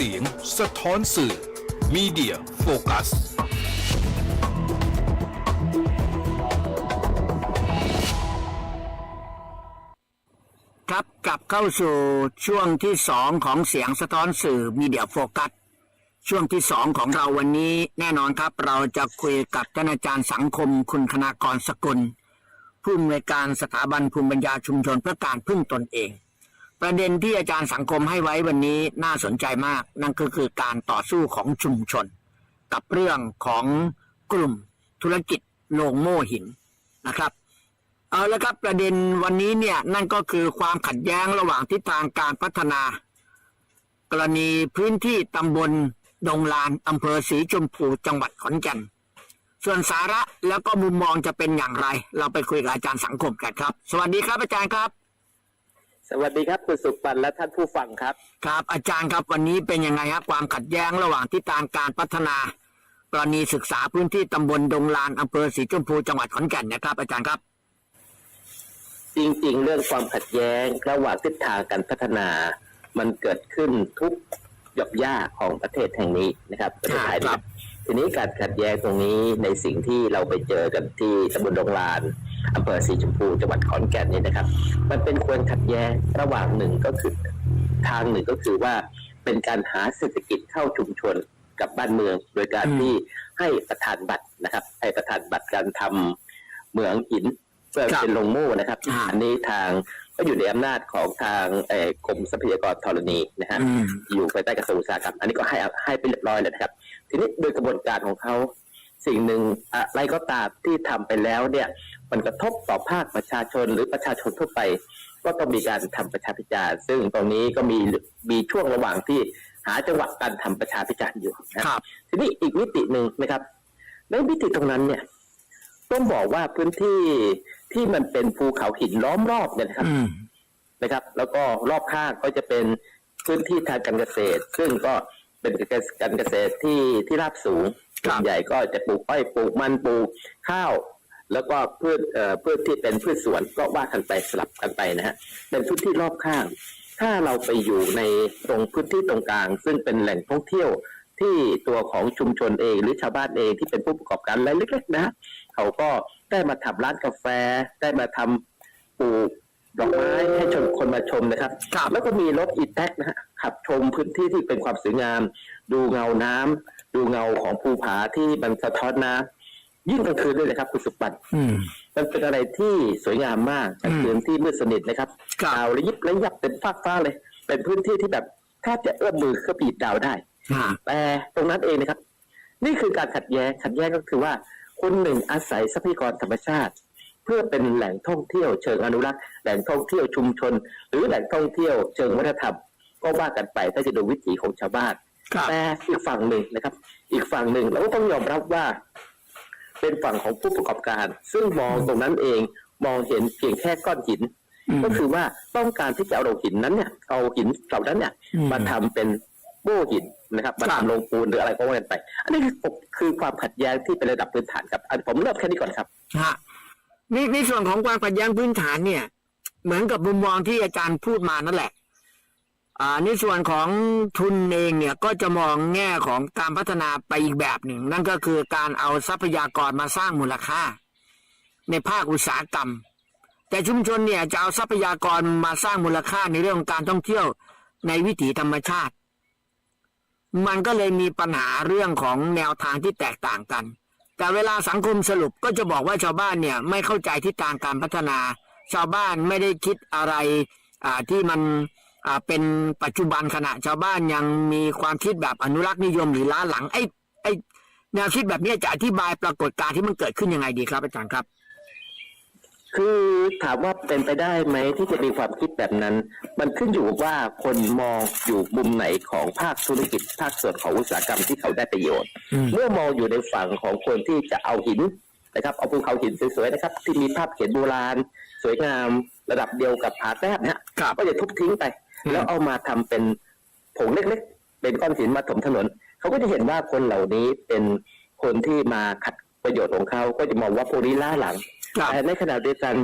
เสียง สะท้อนสื่อมีเดียโฟกัสครับกลับเข้าสู่ช่วงที่สองของเสียงสะท้อนสื่อมีเดียโฟกัสช่วงที่สองของเราวันนี้แน่นอนครับ เราจะคุยกับท่านอาจารย์สังคมคุณคณากรสกุล ผู้อำนวยการสถาบันภูมิปัญญาชุมชนเพื่อการพึ่งตนเอง ประเด็นที่อาจารย์สังคมให้ไว้วันนี้น่าสนใจมาก นั่นก็คือการต่อสู้ของชุมชน กับเรื่องของกลุ่มธุรกิจโรงโม่หินนะครับ เอาละครับประเด็นวันนี้เนี่ยนั่นก็คือความขัดแย้งระหว่างทิศทางการพัฒนา กรณีพื้นที่ตำบลดงลานอำเภอศรีชมพูจังหวัดขอนแก่นส่วนสาระแล้วก็มุมมองจะเป็นอย่างไร เราไปคุยกับอาจารย์สังคมกันครับ สวัสดีครับอาจารย์ครับ สวัสดีครับคุณสุปันและท่านผู้ฟังครับ ครับ อาจารย์ครับวันนี้เป็นยังไงครับความขัดแย้งระหว่างทิศทางการพัฒนากรณีศึกษาพื้นที่ตำบลดงลานอำเภอศรีชมพูจังหวัดขอนแก่นนะครับ อาจารย์ครับ จริงๆ เรื่องความขัดแย้งระหว่างทิศทางการพัฒนา มันเกิดขึ้นทุกหยอบย่าของประเทศแห่งนี้นะครับประเทศไทยครันะบทีนี้การขัดแย้งตรงนี้ในสิ่งที่เราไปเจอกันที่ตำบลดงลาน อำเภอสีชมพูจังหวัดขอนแก่นนี่นะครับ มันเป็นควรขัดแย้งระหว่างหนึ่งก็คือทางหนึ่งก็คือว่าเป็นการหาเศรษฐกิจเข้าชุมชนกับบ้านเมือง โดยการอืมที่ให้ประธานบัตรนะครับ ให้ประธานบัตรการทำเหมืองหินเพื่อเป็นลงโม่นะครับอ่าอันนี้ทางก็อยู่ในอำนาจของทางเอ่อกรมทรัพยากรธรณีนะฮะอืมอยู่ภายใต้กระทรวงอุตสาหกรรมอันนี้ก็ให้ให้ไปเรียบร้อยเลยนะครับ ทีนี้โดยกระบวนการของเขา สิ่งหนึ่งอะไรก็ตามที่ทำไปแล้วเนี่ยมันกระทบต่อภาคประชาชนหรือประชาชนทั่วไป ก็ต้องมีการทำประชาพิจารณ์ซึ่งตรงนี้ก็มีมีช่วงระหว่างที่หาจังหวะการทำประชาพิจารณ์อยู่นะครับ ทีนี้อีกมิติหนึ่งนะครับ ในมิติตรงนั้นเนี่ยต้องบอกว่าพื้นที่ที่มันเป็นภูเขาหินล้อมรอบเนี่ยนะครับอืมนะครับ แล้วก็รอบข้างก็จะเป็นพื้นที่ทางการเกษตร ซึ่งก็เป็นการเกษตรที่ที่ราบสูงครับ ส่วนใหญ่ก็จะปลูกอ้อยปลูกมันปลูกข้าว แล้วก็พืชเอ่อพืชที่เป็นพืชสวนก็ว่ากันไปสลับกันไปนะฮะเป็นพื้นที่รอบข้าง ถ้าเราไปอยู่ในตรงพื้นที่ตรงกลาง ซึ่งเป็นแหล่งท่องเที่ยวที่ตัวของชุมชนเอง หรือชาวบ้านเองที่เป็นผู้ประกอบการรายเล็กๆนะฮะเขาก็ได้มาทำร้านกาแฟ ได้มาทำปลูกดอกไม้ให้ชมคนมาชมนะครับครับแล้วก็มีรถอีแท็กนะฮะขับชมพื้นที่ที่เป็นความสวยงาม ดูเงาน้ำ ดูเงาของภูผาที่มันสะท้อนน้ำยิ่งกลางคืนด้วยนะครับคุณสุปันอืมมันเป็นอะไรที่สวยงามมากกลางคืนที่มืดสนิทนะครับครับดาวระยิบระยับเป็นฟ้ากฟ้าเลย เป็นพื้นที่ที่แบบแทบจะเอื้อมมือเข้าปีดดาวได้อ่าแต่ตรงนั้นเองนะครับ นี่คือการขัดแย้งขัดแย้งก็คือว่าคนหนึ่งอาศัยทรัพยากรธรรมชาติ เพื่อเป็นแหล่งท่องเที่ยวเชิงอนุรักษ์แหล่งท่องเที่ยวชุมชน หรือแหล่งท่องเที่ยวเชิงวัฒนธรรมก็ว่ากันไปถ้าจะดูวิถีของชาวบ้าน ครับแต่อีกฝั่งหนึ่งนะครับ อีกฝั่งหนึ่งเราก็ต้องยอมรับว่า เป็นฝั่งของผู้ประกอบการ ซึ่งมองตรงนั้นเองมองเห็นเพียงแค่ก้อนหินอืมก็คือว่าต้องการที่จะเอาหินนั้นเนี่ยเอาหินเหล่านั้นเนี่ยอืมมาทำเป็นโบ้หินนะครับมาครับทำลงปูนหรืออะไรก็ว่ากันไป อันนี้คือคือความขัดแย้งที่เป็นระดับพื้นฐานครับอันผมเริ่มแค่นี้ก่อนครับฮะนี่ในส่วนของความขัดแย้งพื้นฐานเนี่ย เหมือนกับมุมมองที่อาจารย์พูดมานั่นแหละ อ่าในส่วนของทุนเองเนี่ยก็จะมองแง่ของการพัฒนาไปอีกแบบหนึ่ง นั่นก็คือการเอาทรัพยากรมาสร้างมูลค่า ในภาคอุตสาหกรรม แต่ชุมชนเนี่ยจะเอาทรัพยากรมาสร้างมูลค่าในเรื่องการท่องเที่ยวในวิถีธรรมชาติ มันก็เลยมีปัญหาเรื่องของแนวทางที่แตกต่างกัน แต่เวลาสังคมสรุปก็จะบอกว่าชาวบ้านเนี่ยไม่เข้าใจทิศทางการพัฒนา ชาวบ้านไม่ได้คิดอะไรอ่าที่มัน เป็นปัจจุบันขณะชาวบ้านยังมีความคิดแบบอนุรักษ์นิยมหรือล้าหลังไอ้ไอ้แนวคิดแบบนี้จะอธิบายปรากฏการณ์ที่มันเกิดขึ้นยังไงดีครับอาจารย์ครับ คือถามว่าเป็นไปได้ไหมที่จะมีความคิดแบบนั้น มันขึ้นอยู่กับว่าคนมองอยู่มุมไหนของภาคธุรกิจภาคส่วนของอุตสาหกรรมที่เขาได้ประโยชน์อืมเมื่อมองอยู่ในฝั่งของคนที่จะเอาหินนะครับเอาภูเขาหินสวยๆนะครับ ที่มีภาพเขียนโบราณ สวยงามระดับเดียวกับผาแต้มเนี่ยครับก็จะทุบทิ้งไปอืม แล้วเอามาทำเป็นผงเล็กๆ เป็นก้อนหินมาถมถนน เขาก็จะเห็นว่าคนเหล่านี้เป็นคนที่มาขัดประโยชน์ของเขาก็จะมองว่าพวกนี้ล้าหลังครับแต่ในขณะเดียวกัน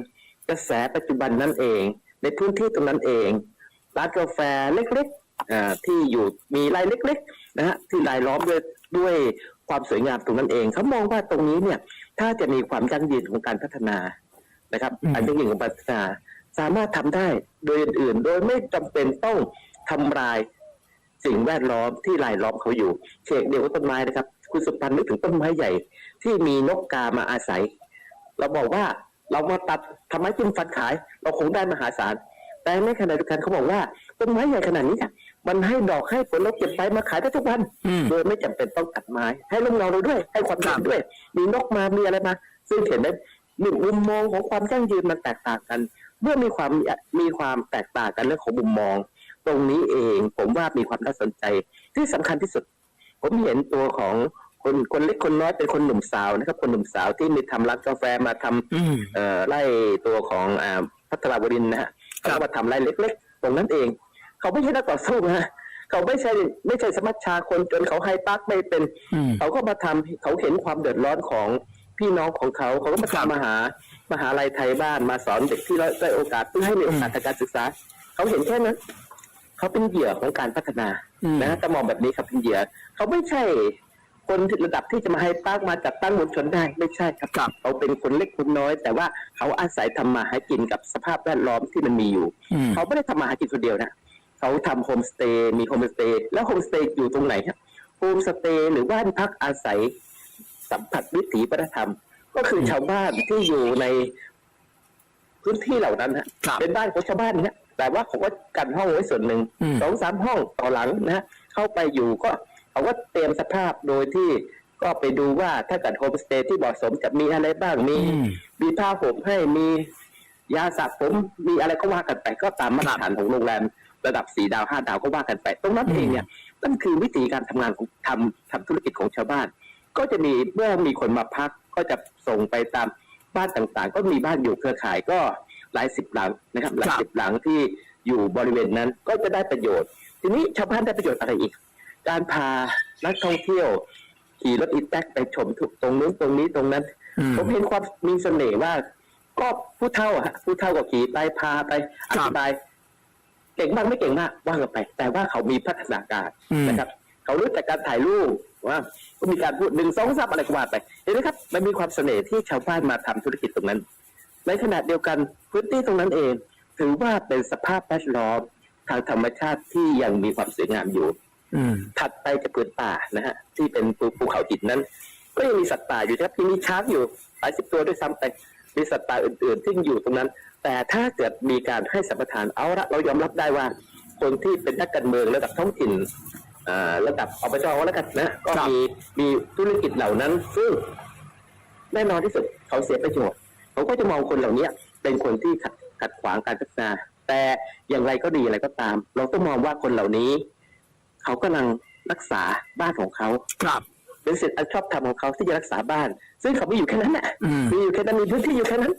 กระแสปัจจุบันนั่นเอง ในพื้นที่ตรงนั้นเองร้านกาแฟเล็กๆอ่าที่อยู่มีรายเล็กๆนะฮะที่รายล้อมด้วยด้วยความสวยงามตรงนั้นเองเขามองว่าตรงนี้เนี่ย ถ้าจะมีความยั่งยืนของการพัฒนานะครับอืมอันยั่งยืนของการพัฒนา สามารถทำได้โดยอื่นๆ โดยไม่จำเป็นต้องทำลายสิ่งแวดล้อมที่รายล้อมเขาอยู่เชกเดียวกับต้นไม้นะครับ คุณสุพันธ์นึกถึงต้นไม้ใหญ่ ที่มีนกกามาอาศัย เราบอกว่าเรามาตัดทำไมจิ้มฟันขาย เราคงได้มหาศาล แต่ในขณะเดียวกันเขาบอกว่าต้นไม้ใหญ่ขนาดนี้เนี่ยมันให้ดอกให้ผลเราเก็บไปมาขายได้ทุกวันอืมโดยไม่จำเป็นต้องตัดไม้ ให้ลมเงาเราด้วย ให้ความครัเย็บนด้วย มีนกมามีอะไรมา ซึ่งเห็นได้หนึ่งมุมมองของความยั่งยืนมันแตกต่างกัน เมื่อมีความมีความแตกต่างกันเรื่องของมุมมอง ตรงนี้เองผมว่ามีความน่าสนใจที่สำคัญที่สุด ผมเห็นตัวของคนคนเล็กคนน้อยเป็นคนหนุ่มสาวนะครับ คนหนุ่มสาวที่มีทำร้านกาแฟมาทำอืมเอ่อไล่ตัวของอ่าพัทรวรินทร์นะฮะครัเขาบก็มาทำไล่เล็ก ๆ ตรงนั้นเอง เขาไม่ใช่นักต่อสู้นะเขาไม่ใช่ไม่ใช่สมัชชาคนจนเขาไฮปักไม่เป็นอืมเขาก็มาทำเขาเห็นความเดือดร้อนของ พี่น้องของเขาเขาก็มาครับทำมหามหาลัยไทยบ้านมาสอนเด็กที่ได้อยโอกาสเพื่อให้มีโอกาสทางการศึกษาเขาเห็นแค่นั้นเขาเป็นเหยื่อของการพัฒนาอืมนะแต่มองแบบนี้ครับเป็นเหยื่อเขาไม่ใช่คนระดับที่จะมาให้ปากมาจัดตั้งมวลชนได้ไม่ใช่ครับครับเขาเป็นคนเล็กคนน้อย แต่ว่าเขาอาศัยทำมาหากินกับสภาพแวดล้อมที่มันมีอยู่อืมเขาไม่ได้ทำมาหากินคนเดียวนะเขาทำโฮมสเตย์มีโฮมสเตย์แล้วโฮมสเตย์อยู่ตรงไหนครับโฮมสเตย์หรือบ้านพักอาศัย สัมผัสวิถีวัฒนธรรม ก็คือชาวบ้านที่อยู่ในพื้นที่เหล่านั้นฮะครับ เป็นบ้านของชาวบ้านเนี่ยแต่ว่าเขาก็กันห้องไว้ส่วนหนึ่งอืม สองสามห้องต่อหลังนะฮะเข้าไปอยู่ก็เขาก็เตรียมสภาพโดยที่ก็ไปดูว่าถ้าเกิดโฮมสเตย์ที่เหมาะสมจะมีอะไรบ้างมี อืม มีผ้าห่มให้มียาสระผมมีอะไรก็ว่ากันไป ก็ตามมาตรฐานของโรงแรมระดับสี่ดาวห้าดาวก็ว่ากันไป ตรงนั้นอืมเองเนี่ยนั่นคือวิธีการทำงานของทำทำธุรกิจของชาวบ้าน ก็จะมีเมื่อมีคนมาพักก็จะส่งไปตามบ้านต่างๆ ก็มีบ้านอยู่เครือข่ายก็หลายสิบหลังนะครับหลายสิบหลังที่อยู่บริเวณนั้นก็จะได้ประโยชน์ ทีนี้ชาวบ้านได้ประโยชน์อะไรอีก การพานักท่องเที่ยวขี่รถอีแท็กไปชมทุกตรงนู้นตรงนี้ตรงนั้นอืมผมเห็นความมีเสน่ห์ว่าก็ผู้เท่าอะฮะผู้เท่าก็ขี่ไปพาไปอครับธิบายเก่งบ้างไม่เก่งมากว่ากันไป แต่ว่าเขามีพัฒนาการอืมนะครับ เขารู้จักการถ่ายรูป ว่าก็มีการพูดหนึ่งสองสามอะไรก็ว่าไปเห็นไหมครับ มันมีความเสน่ห์ที่ชาวบ้านมาทำธุรกิจตรงนั้น ในขณะเดียวกันพื้นที่ตรงนั้นเอง ถือว่าเป็นสภาพแวดล้อมทางธรรมชาติที่ยังมีความสวยงามอยู่อืมถัดไปจากพื้นป่านะฮะที่เป็นภูภูเขาหินนั้น ก็ยังมีสัตว์ป่าอยู่ครับยังมีช้างอยู่หลายสิบตัวด้วยซ้ำไปมีสัตว์ป่าอื่นๆที่อยู่ตรงนั้น แต่ถ้าเกิดมีการให้สัมปทานเอาละเรายอมรับได้ว่าคนที่เป็นนักการเมืองระดับท้องถิ่นอ่า ระดับอบจแล้วกันนะ ก็ครับมีมีธุรกิจเหล่านั้น ซึ่งแน่นอนที่สุดเขาเสียประโยชน์เขาก็จะมองคนเหล่านี้เป็นคนที่ขัดขัดขวางการพัฒนา แต่อย่างไรก็ดีอะไรก็ตาม เราต้องมองว่าคนเหล่านี้ เขากำลังรักษาบ้านของเขาครับเป็นสิทธิ์อันชอบธรรมของเขาที่จะรักษาบ้าน ซึ่งเขาไม่อยู่แค่นั้นแหละอืมมีอยู่แค่นั้นมีพื้นที่อยู่แค่นั้น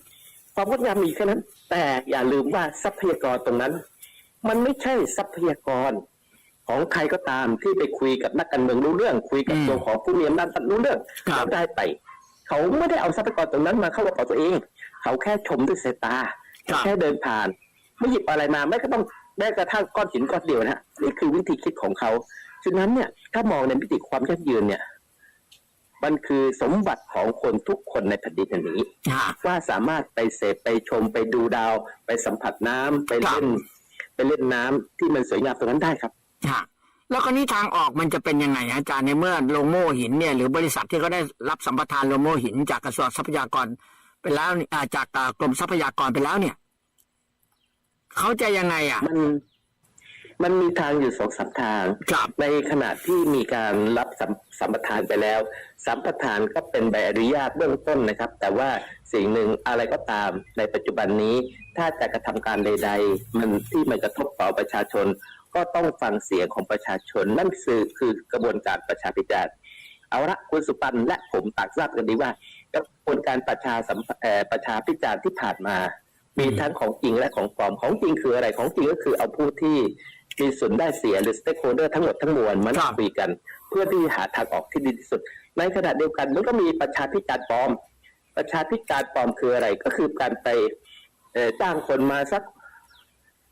ความงดงามมีอยู่แค่นั้น แต่อย่าลืมว่าทรัพยากรตรงนั้น มันไม่ใช่ทรัพยากร ของใครก็ตามที่ไปคุยกับนักการเมืองรู้เรื่อง คุยกับอืมตัวของผู้มีอำนาจรู้เรื่องครับแล้วได้ไป เขาไม่ได้เอาทรัพยากรตรงนั้นมาเข้ากระเป๋าตัวเอง เขาแค่ชมด้วยสายตาครับแค่เดินผ่าน ไม่หยิบอะไรมาไม่ก็ต้องแม้กระทั่งก้อนหินก้อนเดียวนะฮะนี่คือวิธีคิดของเขาฉะนั้นเนี่ยถ้ามองในมิติความยั่งยืนเนี่ยมันคือสมบัติของคนทุกคนในแผ่นดินอันนี้ฮะว่าสามารถไปเสพไปชมไปดูดาว ไปสัมผัสน้ำไปครับเล่น ไปเล่นน้ำที่มันสวยงามตรงนั้นได้ครับ ฮะแล้วก็นี่ทางออกมันจะเป็นยังไงฮะอาจารย์ในเมื่อโลโม่หินเนี่ยหรือบริษัทที่เขาได้รับสัมปทานโลโม่หินจากกระทรวงทรัพยากรไปแล้วนี่อ่าจากอ่ากรมทรัพยากรไปแล้วเนี่ยเขาจะยังไงอะ มันมันมีทางอยู่สองสามทางครับในขณะที่มีการรับสัมสัมปทานไปแล้ว สัมปทานก็เป็นใบอนุญาตเบื้องต้นนะครับ แต่ว่าสิ่งหนึ่งอะไรก็ตามในปัจจุบันนี้ ถ้าจะกระทำการใด ๆ มันที่มันกระทบต่อประชาชน ก็ต้องฟังเสียงของประชาชน นั่นคือคือกระบวนการประชาพิจารณ์เอาละคุณสุปันและผมต่างทราบกันดีว่ากระบวนการประชาสัมประชาพิจารณ์ที่ผ่านมา มีทั้งของจริงและของปลอมของจริงคืออะไรของจริงก็คือเอาผู้ที่มีส่วนได้เสียหรือ stakeholder ทั้งหมดทั้งมวลมานั่ครังบคุยกัน เพื่อที่หาทางออกที่ดีที่สุด ในขณะเดียวกันมันก็มีประชาพิจารณ์ปลอม ประชาพิจารณ์ปลอมคืออะไรก็คือการไปจ้างคนมาสัก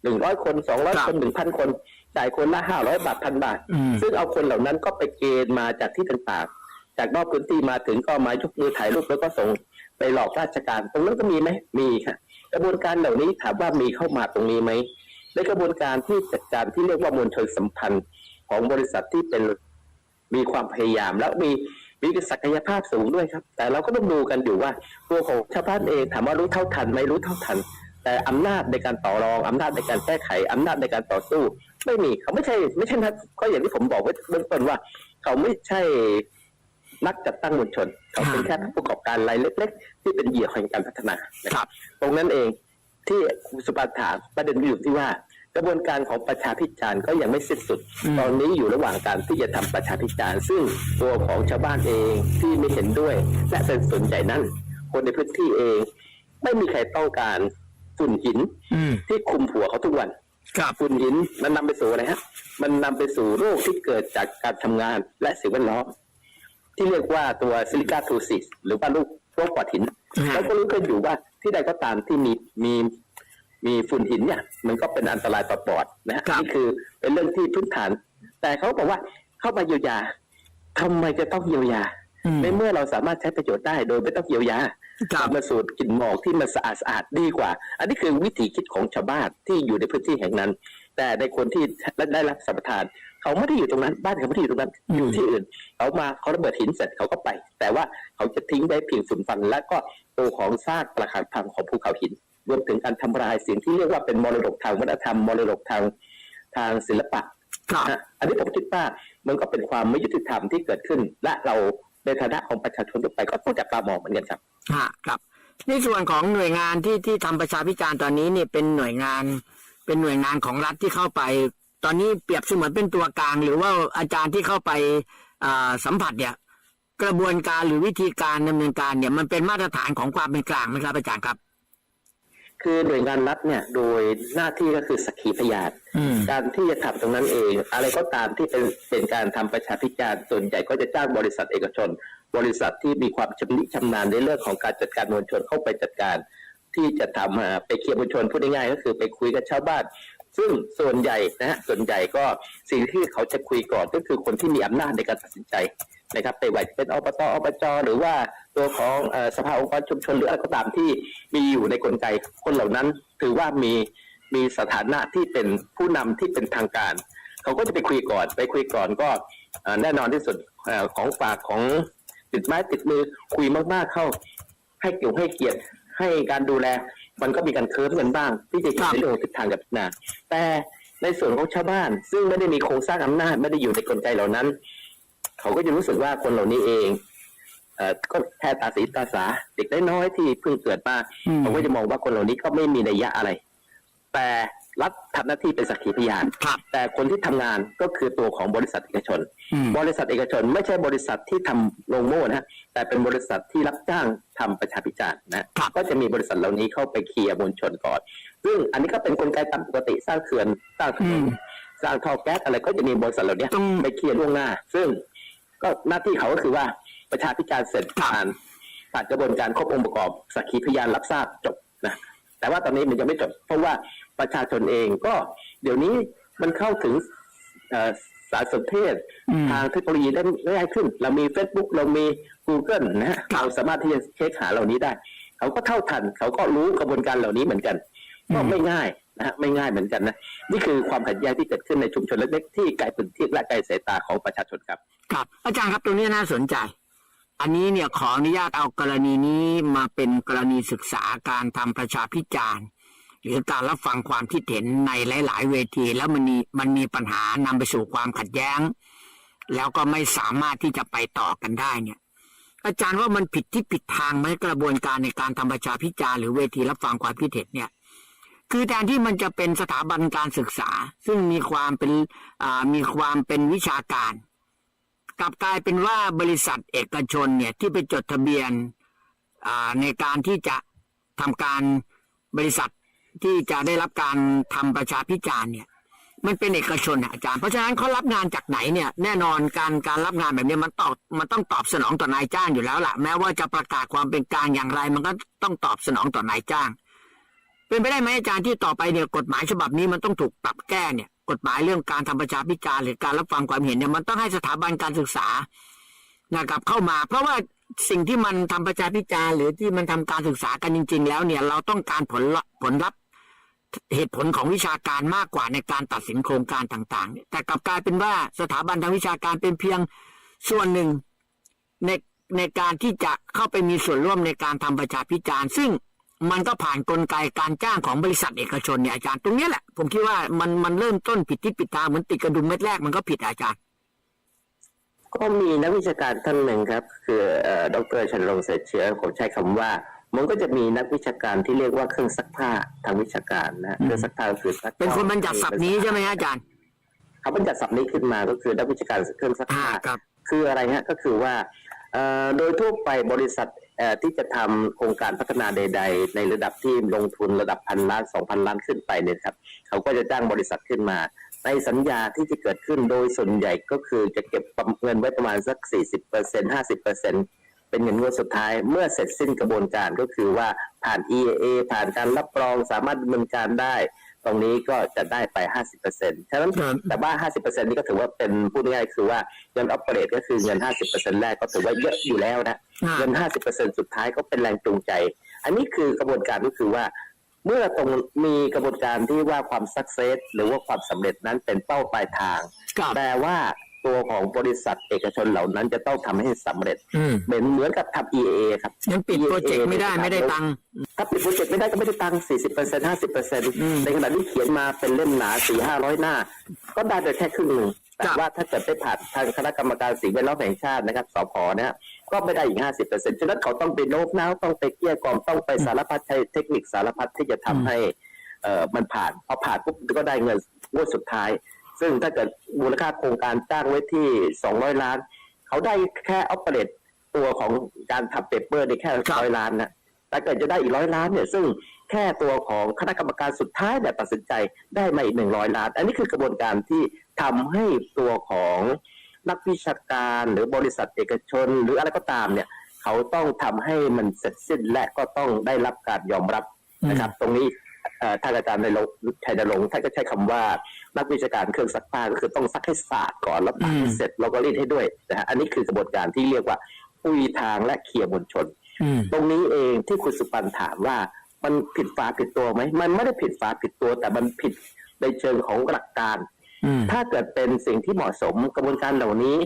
หนึ่งร้อยคนสองร้อยครับคนหนึ่งพันคนจ่ายคนละห้าร้อยบาทพันบาทอืมซึ่งเอาคนเหล่านั้นก็ไปเกณฑ์มาจากที่ต่างๆ จากนอกพื้นที่มาถึงก็มายกมือถ่ายรูปแล้วก็ส่งไปหลอกราชการ ตรงนั้นก็มีไหมมีค่ะ กระบวนการเหล่านี้ถามว่ามีเข้ามาตรงนี้ไหมในกระบวนการที่จัดการที่เรียกว่ามวลชนสัมพันธ์ของบริษัทที่เป็นมีความพยายามแล้วมีมีศักยภาพสูงด้วยครับ แต่เราก็ต้องดูกันอยู่ว่าตัวของชาวบ้านเองถามว่ารู้เท่าทันไหมรู้เท่าทัน แต่อำนาจในการต่อรองอำนาจในการแก้ไขอำนาจในการต่อสู้ ไม่มีเขาไม่ใช่ ไม่ใช่นักก็อย่างที่ผมบอกไว้เบื้องต้นว่า เขาไม่ใช่นักจัดตั้งมวลชน เขาเป็นแค่ผู้ประกอบการรายเล็ก ๆ ที่เป็นเหยื่อแห่งการพัฒนานะคครับรับ ตรงนั้นเองที่คุณสุปาถามประเด็นอยู่ที่ว่ากระบวนการของประชาพิจารณ์ก็ยังไม่สิ้นสุดอืมตอนนี้อยู่ระหว่างการที่จะทำประชาพิจารณ์ ซึ่งตัวของชาวบ้านเองที่ไม่เห็นด้วย และเป็นส่วนใหญ่นั้น คนในพื้นที่เอง ไม่มีใครต้องการ ฝุ่นหินอืมที่คุมหัวเขาทุกวัน ครับฝุ่นหินมันนำไปสู่อะไรฮะ มันนำไปสู่โรคที่เกิดจากการทำงานและสิ่งแวดล้อม ที่เรียกว่าตัวซิลิกาทูซิสหรือว่าลูกโรคปอดหิน อืมแล้วก็รู้กันอยู่ว่าที่ใดก็ตามที่มีมีมีฝุ่นหินเนี่ย มันก็เป็นอันตรายต่อปอดนะฮะครับ นี่คือเป็นเรื่องที่พื้นฐาน แต่เขาบอกว่าเข้ามาเยียวยาทำไมจะต้องเยียวยา อืม ในเมื่อเราสามารถใช้ประโยชน์ได้โดยไม่ต้องเยียวยา ครับมาสูดกลิ่นหมอกที่มันสะอาดสะอาดดีกว่า อันนี้คือวิถีคิดของชาวบ้านที่อยู่ในพื้นที่แห่งนั้น แต่ในคนที่ได้รับสัมปทาน เขาไม่ได้อยู่ตรงนั้นบ้านเขาไม่ได้อยู่ตรงนั้นอืมอยู่ที่อื่น เขามาเขาระเบิดหินเสร็จเขาก็ไป แต่ว่าเขาจะทิ้งไว้เพียงฝุ่นฟันและก็ตัวของซากปรักหักพังของภูเขาหิน รวมถึงการทำลายสิ่งที่เรียกว่าเป็นมรดกทางวัฒนธรรมมรดกทางทางศิลปะครับนะอันนี้ผมคิดว่ามันก็เป็นความไม่ยุติธรรมที่เกิดขึ้น และเรา ในฐานะของประชาชนทั่วไปก็ต้องจับตามองเหมือนกันครับฮะครับในส่วนของหน่วยงานที่ที่ทำประชาพิจารณ์ตอนนี้เนี่ยเป็นหน่วยงาน เป็นหน่วยงานของรัฐที่เข้าไป ตอนนี้เปรียบเสมือนเป็นตัวกลาง หรือว่าอาจารย์ที่เข้าไปอ่าสัมผัสเนี่ย กระบวนการหรือวิธีการดำเนินการเนี่ยมันเป็นมาตรฐานของความเป็นกลางไหมครับอาจารย์ครับ คือหน่วยงานรัฐเนี่ยโดยหน้าที่ก็คือสักขีพยานอืมการที่จะทำตรงนั้นเอง อะไรก็ตามที่เป็นเป็นการทำประชาพิจารณ์ส่วนใหญ่ก็จะจ้างบริษัทเอกชน บริษัทที่มีความชำนิชำนาญในเรื่องของการจัดการมวลชนเข้าไปจัดการ ที่จะทำอ่าไปเคลียร์มวลชนพูดง่ายๆก็คือไปคุยกับชาวบ้าน ซึ่งส่วนใหญ่นะฮะส่วนใหญ่ก็สิ่งที่เขาจะคุยก่อนก็คือคนที่มีอำนาจในการตัดสินใจ นะครับไม่ว่าจะเป็นอบตอบจหรือว่าตัวของสภาองค์กรชุมชนหรืออะไรก็ตามที่มีอยู่ในกลไกคนเหล่านั้น ถือว่ามีมีสถานะที่เป็นผู้นำที่เป็นทางการ เขาก็จะไปคุยก่อนไปคุยก่อนก็แน่นอนที่สุดของฝากของติดไม้ติดมือคุยมากๆเข้า ให้เกี่ยวให้เกียรติให้การดูแล มันก็มีการเคิร์ฟกันบ้าง ที่จะเห็นในเรื่องทิศทางกับนาแต่ในส่วนของชาวบ้าน ซึ่งไม่ได้มีโครงสร้างอำนาจไม่ได้อยู่ในกลไกเหล่านั้น เขาก็จะรู้สึกว่าคนเหล่านี้เองเอ่อก็แค่ตาสีตาสาเด็กน้อยๆที่เพิ่งเกิดมาอืมเขาก็จะมองว่าคนเหล่านี้ก็ไม่มีนัยยะอะไร แต่รัฐทำหน้าที่เป็นสักขีพยานครับแต่คนที่ทำงานก็คือตัวของบริษัทเอกชนอืมบริษัทเอกชน ไม่ใช่บริษัทที่ทำโรงโม่นะฮะแต่เป็นบริษัทที่รับจ้างทำประชาพิจารณ์นะครับก็จะมีบริษัทเหล่านี้เข้าไปเคลียร์มวลชนก่อน ซึ่งอันนี้ก็เป็นกลไกตามปกติสร้างเขื่อนสร้างถนอืนมสร้างท่อแก๊สอะไรก็จะมีบริษัทเหล่านี้ต้องไปเคลียร์ล่วงหน้า ซึ่ง ก็หน้าที่เขาก็คือว่าประชาพิจารณ์เสร็จครับผ่านผ่านกระบวนการครบองค์ประกอบสักขีพยานรับทราบจบนะแต่ว่าตอนนี้มันยังไม่จบ เพราะว่าประชาชนเองก็เดี๋ยวนี้มันเข้าถึงเอ่อสารสนเทศอืมทางเทคโนโลยีได้ง่ายขึ้น เรามี Facebook เรามี Google นะฮะครับเราสามารถที่จะเช็คหาเหล่านี้ได้ เขาก็เท่าทัน เขาก็รู้กระบวนการเหล่านี้เหมือนกันก็ไม่ง่ายนะฮะไม่ง่ายเหมือนกันนะนี่คือความขัดแย้งที่เกิดขึ้นในชุมชนเล็กๆที่ไกลพื้นที่และไกลสายตาของประชาชนครับ ครับ อาจารย์ครับตรงนี้น่าสนใจ อันนี้เนี่ยขออนุญาตเอากรณีนี้มาเป็นกรณีศึกษาการทำประชาพิจารณ์ หรือการรับฟังความคิดเห็นในหลาย ๆ เวที แล้วมันมีมันมีปัญหานำไปสู่ความขัดแย้ง แล้วก็ไม่สามารถที่จะไปต่อกันได้เนี่ย อาจารย์ว่ามันผิดที่ผิดทางไหมกระบวนการในการทำประชาพิจารณ์หรือเวทีรับฟังความคิดเห็นเนี่ยคือแทนที่มันจะเป็นสถาบันการศึกษา ซึ่งมีความเป็นมีความเป็นวิชาการ กลับกลายเป็นว่าบริษัทเอกชนเนี่ยที่ไปจดทะเบียนในการที่จะทำการบริษัทที่จะได้รับการทำประชาพิจารณ์เนี่ยมันเป็นเอกชนอะอาจารย์เพราะฉะนั้นเขารับงานจากไหนเนี่ย แน่นอนการการรับงานแบบนี้มันตอบมันต้องตอบสนองต่อนายจ้างอยู่แล้วล่ะ แม้ว่าจะประกาศความเป็นกลางอย่างไร มันก็ต้องตอบสนองต่อนายจ้าง เป็นไปได้ไหมอาจารย์ที่ต่อไปเนี่ยกฎหมายฉบับนี้มันต้องถูกปรับแก้เนี่ย กฎหมายเรื่องการทำประชาพิจารณ์หรือการรับฟังความเห็นเนี่ยมันต้องให้สถาบันการศึกษานะครับเข้ามา เพราะว่าสิ่งที่มันทำประชาพิจารณ์หรือที่มันทำการศึกษากันจริง ๆ แล้วเนี่ยเราต้องการผลผลลัพธ์เหตุผลของวิชาการมากกว่าในการตัดสินโครงการต่างๆเนี่ยแต่กลับกลายเป็นว่าสถาบันทางวิชาการเป็นเพียงส่วนหนึ่งในในการที่จะเข้าไปมีส่วนร่วมในการทำประชาพิจารณ์ซึ่ง มันก็ผ่านกลไกการจ้างของบริษัทเอกชนเนี่ยอาจารย์ตรงเนี้ยแหละผมคิดว่ามันมันเริ่มต้นผิดที่ผิดทางเหมือนติดกระดุมเม็ดแรกมันก็ผิดอาจารย์ ก็มีนักวิชาการท่านหนึ่งครับ คือเอ่อดรชันรงค์เสถียรเชื้อผมใช้คำว่า มันก็จะมีนักวิชาการที่เรียกว่าเครื่องซักผ้าทางวิชาการนะเครื่องซักผ้าก็คือซักเป็นคนบัญญัติศัพท์นี้ใช่ไหมฮะอาจารย์เขาบัญญัติศัพท์นี้ขึ้นมาก็คือนักวิชาการเครื่องซักอ่าผ้าครับคืออะไรฮะก็คือว่าเอ่อโดยทั่วไปบริษัทเอ่อ ที่จะทำโครงการพัฒนาใด ๆ ในระดับที่ลงทุนระดับพันล้านสองพันล้านขึ้นไปเนี่ยครับเขาก็จะจ้างบริษัทขึ้นมา ในสัญญาที่จะเกิดขึ้นโดยส่วนใหญ่ก็คือจะเก็บเงินไว้ประมาณสัก 40เปอร์เซ็นต์ห้าสิบเปอร์เซ็นต์เป็นเงินงวดสุดท้ายเมื่อเสร็จสิ้นกระบวนการก็คือว่าผ่าน EAA ผ่านการรับรองสามารถดำเนินการได้ ตรงนี้ก็จะได้ไป 50เปอร์เซ็นต์ฉะนั้นครับแต่ว่า 50%นี่ก็ถือว่าเป็นพูดง่ายๆคือว่าเงินออปเปอเรตก็คือเงิน 50%แรกก็ถือว่าเยอะอยู่แล้วนะอ่าเงิน 50%สุดท้ายก็เป็นแรงจูงใจ อันนี้คือกระบวนการก็คือว่า เมื่อตรงมีกระบวนการที่ว่าความสักเซสหรือว่าความสำเร็จนั้นเป็นเป้าปลายทางครับแต่ว่า ตัวของบริษัทเอกชนเหล่านั้นจะต้องทำให้สำเร็จอืมเหมือนเหมือนกับทำ EA ครับยังปิดโปรเจกต์ไม่ได้ไม่ได้ตังค์ถ้าปิดโปรเจกต์ไม่ได้ก็ไม่ได้ตังค์40เปอร์เซ็นต์50เปอร์เซ็นต์อืมในขณะที่เขียนมาเป็นเล่มหนา4 5 0 0หน้า ก็ได้ไปแค่ครึ่งหนึ่งครัแต่บว่าถ้าเกิดได้ผ่านทางคณะกรรมการสิ่งแวดล้อมแห่งชาตินะครับสพนะฮะก็ไม่ได้อีก50เปอร์เซ็นต์ฉะนั้นเขาต้องไปโน้มน้าวต้องไปเกลี้ยกล่อมต้องไปสารพัดใช้เทคนิคสารพัดที่จะทำให้เอ่อมันผ่านพอผ่านปุ๊บก็ได้เงินงวดสุดท้าย ซึ่งถ้าเกิดมูลค่าโครงการจ้างไว้ที่ 200 ล้าน เขาได้แค่ออปเปเรตตัวของการทำเปเปอร์ในแค่ครับร้อยล้านนะแต่เกิดจะได้อีกร้อยล้านเนี่ยซึ่งแค่ตัวของคณะกรรมการสุดท้ายเนี่ยตัดสินใจได้มาอีกหนึ่งร้อยล้าน อันนี้คือกระบวนการที่ทำให้ตัวของนักวิชาการหรือบริษัทเอกชน หรืออะไรก็ตามเนี่ย เขาต้องทำให้มันเสร็จสิ้นและก็ต้องได้รับการยอมรับนะครับ ตรงนี้เอ่อ ท่านอาจารย์ในลงค์ชัยนรงค์ท่านก็ใช้คำว่านักวิชาการเครื่องซักผ้าก็คือต้องซักให้สะอาดก่อนแล้วตากให้เสร็จแล้วก็รีดให้ด้วยนะฮะอันนี้คือกระบวนการที่เรียกว่าปุยทางและเคลียร์มวลชนอืมตรงนี้เองที่คุณสุปันถามว่ามันผิดฝาผิดตัวไหม มันไม่ได้ผิดฝาผิดตัว แต่มันผิดในเชิงของหลักการอืมถ้าเกิดเป็นสิ่งที่เหมาะสมกระบวนการเหล่านี้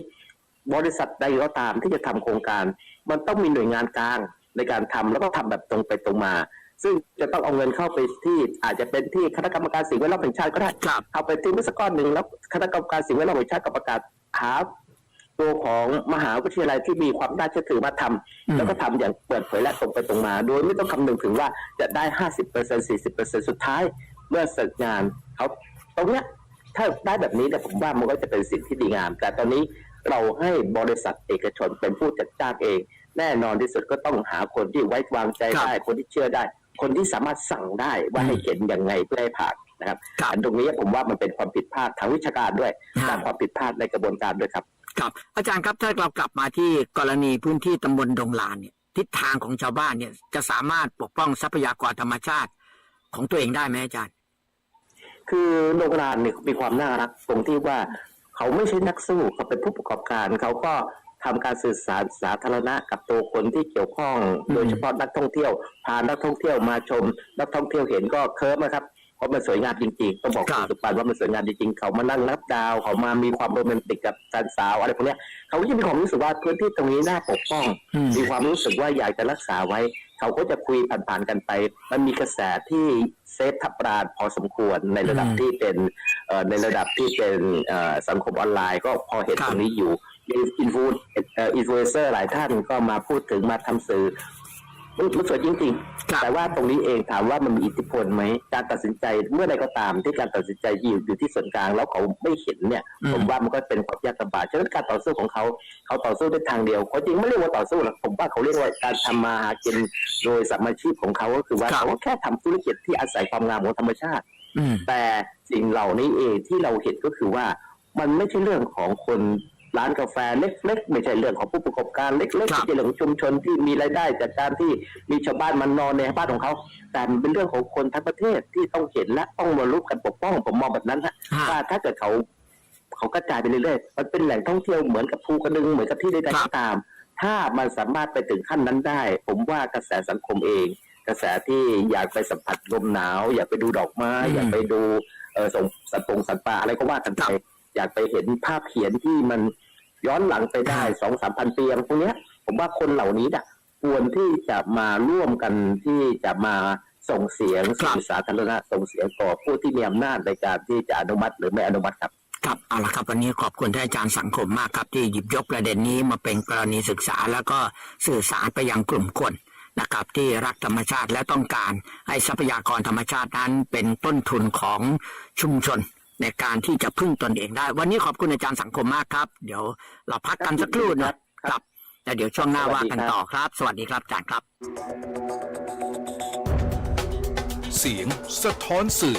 บริษัทใดก็ตามที่จะทำโครงการ มันต้องมีหน่วยงานกลางในการทำแล้วก็ทำแบบตรงไปตรงมา ซึ่งจะต้องเอาเงินเข้าไปที่อาจจะเป็นที่คณะกรรมการสิ่งแวดล้อมแห่งชาติก็ได้ครับเอาไปทิ้งไว้สักก้อนหนึ่งแล้วคณะกรรมการสิ่งแวดล้อมแห่งชาติก็ประกาศหาตัวของมหาวิทยาลัยที่มีความน่าเชื่อถือมาทำอืมแล้วก็ทำอย่างเปิดเผยและตรงไปตรงมา โดยไม่ต้องคำนึงถึงว่าจะได้ห้าสิบเปอร์เซ็นสี่สิบเปอร์เซ็นสุดท้าย เมื่อเสร็จงานเขาตรงเนี้ยถ้าได้แบบนี้เนี่ยผมว่ามันก็จะเป็นสิ่งที่ดีงาม แต่ตอนนี้เราให้บริษัทเอกชนเป็นผู้จัดจ้างเอง แน่นอนที่สุดก็ต้องหาคนที่ไว้วางใจได้คนที่เชื่อได้ คนที่สามารถสั่งได้ว่าให้เขียนยังไงเพื่อให้ผ่านนะครับครับอันตรงนี้ผมว่ามันเป็นความผิดพลาดทางวิชาการด้วยฮะและความผิดพลาดในกระบวนการด้วยครับครับ อาจารย์ครับถ้าเรากลับมาที่กรณีพื้นที่ตำบลดงลานเนี่ยทิศทางของชาวบ้านเนี่ยจะสามารถปกป้องทรัพยากรธรรมชาติของตัวเองได้ไหมอาจารย์ คือโรงงานเนี่ยมีความน่ารักตรงที่ว่าเขาไม่ใช่นักสู้เขาเป็นผู้ประกอบการเขาก็ ทำการสื่อสารสาธารณะกับตัวคนที่เกี่ยวข้องอืมโดยเฉพาะนักท่องเที่ยวพานักท่องเที่ยวมาชม นักท่องเที่ยวเห็นก็เคิร์มนะครับเพราะมันสวยงามจริงๆต้องบอกครับคุณสุปันว่ามันสวยงามจริงๆเขามานั่งนับดาวเขามามีความโรแมนติกกับแฟนสาวอะไรพวกเนี้ยเขาก็จะมีความรู้สึกว่าพื้นที่ตรงนี้น่าปกป้องอืมมีความรู้สึกว่าอยากจะรักษาไว้ เขาก็จะคุยผ่านๆกันไป มันมีกระแสที่เซฟทับรานพอสมควรในระดับอืมที่เป็นเอ่อในระดับที่เป็นเอ่อสังคมออนไลน์ ก็พอเห็นครับตรงนี้อยู่มี อินฟูเอ่ออินฟลูเอนเซอร์หลายท่านก็มาพูดถึงมาทำสื่อมันมันสวยจริงครับๆแต่ว่าตรงนี้เองถามว่ามันมีอิทธิพลไหม การตัดสินใจเมื่อใดก็ตามที่การตัดสินใจอยู่อยู่ที่ส่วนกลางแล้วเขาไม่เห็นเนี่ยอืมผมว่ามันก็เป็นความยากลำบากฉะนั้นการต่อสู้ของเขาเขาต่อสู้ด้วยทางเดียวเขาจริงไม่เรียกว่าต่อสู้หรอกผมว่าเขาเรียกว่าการทำมาหากินโดยสัมมาชีพของเขาก็คือว่าครับเขาก็แค่ทำธุรกิจที่อาศัยความงามของธรรมชาติอืมแต่สิ่งเหล่านี้เองที่เราเห็นก็คือว่ามันไม่ใช่เรื่องของคน ร้านกาแฟเล็ก ๆ ไม่ใช่เรื่องของผู้ประกอบการเล็กๆครับไม่ใช่เรื่องของชุมชนที่มีรายได้ จากการที่มีชาวบ้านมานอนในบ้านของเขา แต่มันเป็นเรื่องของคนทั้งประเทศที่ต้องเห็นและต้องมารุกกันปกป้องผมมองแบบนั้นฮะฮะว่าถ้าเกิดเขาเขากระจายไปเรื่อยๆมันเป็นแหล่งท่องเที่ยวเหมือนกับภูกระดึงเหมือนกับที่ใดครัๆบก็ตาม ถ้ามันสามารถไปถึงขั้นนั้นได้ ผมว่ากระแสสังคมเอง กระแสที่อยากไปสัมผัสลมหนาว อยากไปดูดอกไม้อืมอยากไปดูเออส่งสัตว์ปงสัตว์ป่าอะไรก็ว่ากันไปครับอยากไปเห็นภาพเขียนที่มัน ย้อนหลังไปได้สองสามพันปีอะไรพวกเนี้ย ผมว่าคนเหล่านี้น่ะควรที่จะมาร่วมกันที่จะมาส่งเสียงสู่อสาธารณะส่งเสียงต่อผู้ที่มีอำนาจในการที่จะอนุมัติหรือไม่อนุมัติครับครับเอาละครับวันนี้ขอบคุณท่านอาจารย์สังคมมากครับที่หยิบยกประเด็นนี้มาเป็นกรณีศึกษาแล้วก็สื่อสารไปยังกลุ่มคนนะครับที่รักธรรมชาติและต้องการให้ทรัพยากรธรรมชาตินั้นเป็นต้นทุนของชุมชน ในการที่จะพึ่งตนเองได้ วันนี้ขอบคุณอาจารย์สังคมมากครับ เดี๋ยวเราพักกันสักครู่นะครับแต่เดี๋ยวช่วงหน้าว่ากันต่อครับ สวัสดีครับอาจารย์ครับ เสียงสะท้อนสื่อ